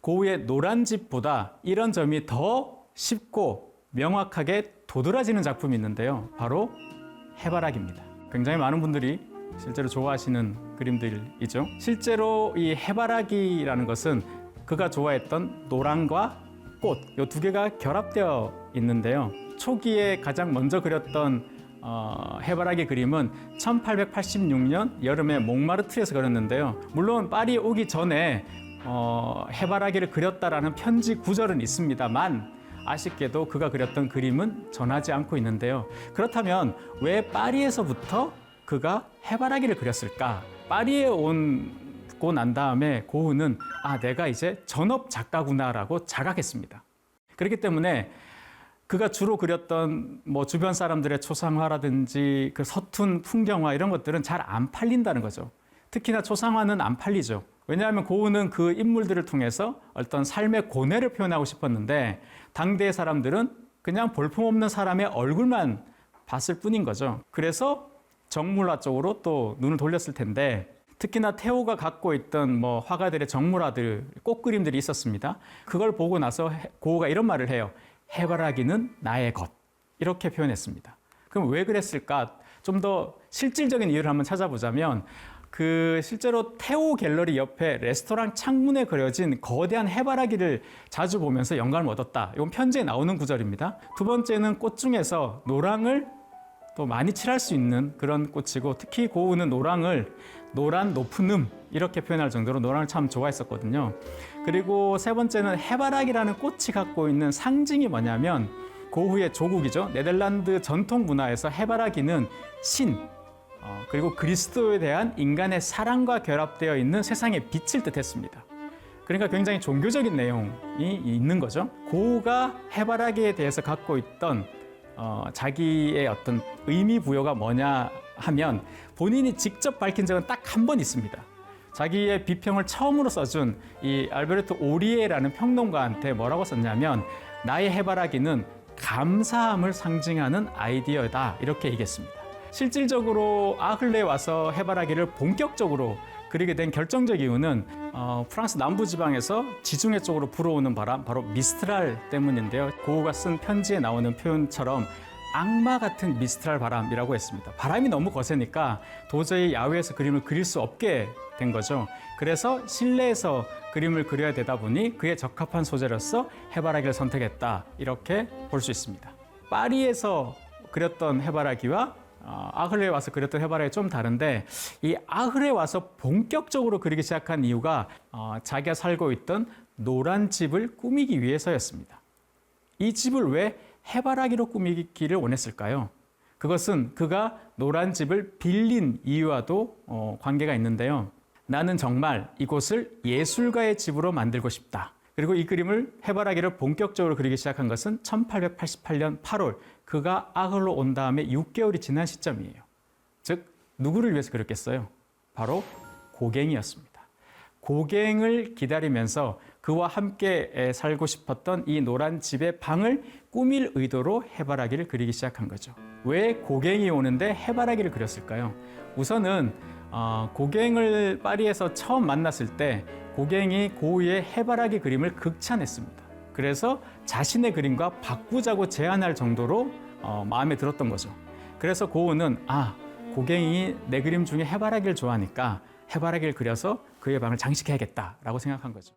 고우의 노란 집보다 이런 점이 더 쉽고 명확하게 도드라지는 작품이 있는데요. 바로 해바라기입니다. 굉장히 많은 분들이 실제로 좋아하시는 그림들이죠. 실제로 이 해바라기라는 것은 그가 좋아했던 노랑과 꽃, 이 두 개가 결합되어 있는데요. 초기에 가장 먼저 그렸던 어, 해바라기 그림은 1886년 여름에 몽마르트에서 그렸는데요. 물론 파리에 오기 전에 어, 해바라기를 그렸다라는 편지 구절은 있습니다만 아쉽게도 그가 그렸던 그림은 전하지 않고 있는데요. 그렇다면 왜 파리에서부터 그가 해바라기를 그렸을까? 파리에 온고 난 다음에 고흐는 아 내가 이제 전업 작가구나라고 자각했습니다. 그렇기 때문에 그가 주로 그렸던 뭐 주변 사람들의 초상화라든지 그 서툰 풍경화 이런 것들은 잘 안 팔린다는 거죠. 특히나 초상화는 안 팔리죠. 왜냐하면 고흐는 그 인물들을 통해서 어떤 삶의 고뇌를 표현하고 싶었는데 당대의 사람들은 그냥 볼품없는 사람의 얼굴만 봤을 뿐인 거죠. 그래서 정물화 쪽으로 또 눈을 돌렸을 텐데 특히나 태호가 갖고 있던 뭐 화가들의 정물화들 꽃 그림들이 있었습니다. 그걸 보고 나서 해- 고흐가 이런 말을 해요. 해바라기는 나의 것 이렇게 표현했습니다. 그럼 왜 그랬을까? 좀 더 실질적인 이유를 한번 찾아보자면 그 실제로 태호 갤러리 옆에 레스토랑 창문에 그려진 거대한 해바라기를 자주 보면서 영감을 얻었다. 이건 편지에 나오는 구절입니다. 두 번째는 꽃 중에서 노랑을 또 많이 칠할 수 있는 그런 꽃이고 특히 고우는 노랑을 노란 높은 음 이렇게 표현할 정도로 노랑을 참 좋아했었거든요. 그리고 세 번째는 해바라기라는 꽃이 갖고 있는 상징이 뭐냐면 고흐의 조국이죠. 네덜란드 전통 문화에서 해바라기는 신 어, 그리고 그리스도에 대한 인간의 사랑과 결합되어 있는 세상의 빛을 뜻했습니다. 그러니까 굉장히 종교적인 내용이 있는 거죠. 고우가 해바라기에 대해서 갖고 있던 어, 자기의 어떤 의미 부여가 뭐냐 하면 본인이 직접 밝힌 적은 딱 한 번 있습니다. 자기의 비평을 처음으로 써준 이 알베르토 오리에라는 평론가한테 뭐라고 썼냐면 나의 해바라기는 감사함을 상징하는 아이디어다 이렇게 얘기했습니다. 실질적으로 아흘레에 와서 해바라기를 본격적으로 그리게 된 결정적 이유는 어, 프랑스 남부 지방에서 지중해 쪽으로 불어오는 바람 바로 미스트랄 때문인데요. 고우가 쓴 편지에 나오는 표현처럼 악마 같은 미스트랄 바람이라고 했습니다. 바람이 너무 거세니까 도저히 야외에서 그림을 그릴 수 없게 된 거죠. 그래서 실내에서 그림을 그려야 되다 보니 그에 적합한 소재로서 해바라기를 선택했다. 이렇게 볼 수 있습니다. 파리에서 그렸던 해바라기와 어, 아흐레에 와서 그렸던 해바라기 좀 다른데 이 아흐레에 와서 본격적으로 그리기 시작한 이유가 어, 자기가 살고 있던 노란 집을 꾸미기 위해서였습니다. 이 집을 왜 해바라기로 꾸미기를 원했을까요? 그것은 그가 노란 집을 빌린 이유와도 어, 관계가 있는데요. 나는 정말 이곳을 예술가의 집으로 만들고 싶다. 그리고 이 그림을 해바라기를 본격적으로 그리기 시작한 것은 1888년 8월 그가 아흐로 온 다음에 6개월이 지난 시점이에요. 즉 누구를 위해서 그렸겠어요? 바로 고갱이었습니다. 고갱을 기다리면서 그와 함께 에, 살고 싶었던 이 노란 집의 방을 꾸밀 의도로 해바라기를 그리기 시작한 거죠. 왜 고갱이 오는데 해바라기를 그렸을까요? 우선은 어, 고갱을 파리에서 처음 만났을 때 고갱이 고우의 해바라기 그림을 극찬했습니다. 그래서 자신의 그림과 바꾸자고 제안할 정도로 어, 마음에 들었던 거죠. 그래서 고우는 아 고갱이 내 그림 중에 해바라기를 좋아하니까 해바라기를 그려서 그의 방을 장식해야겠다라고 생각한 거죠.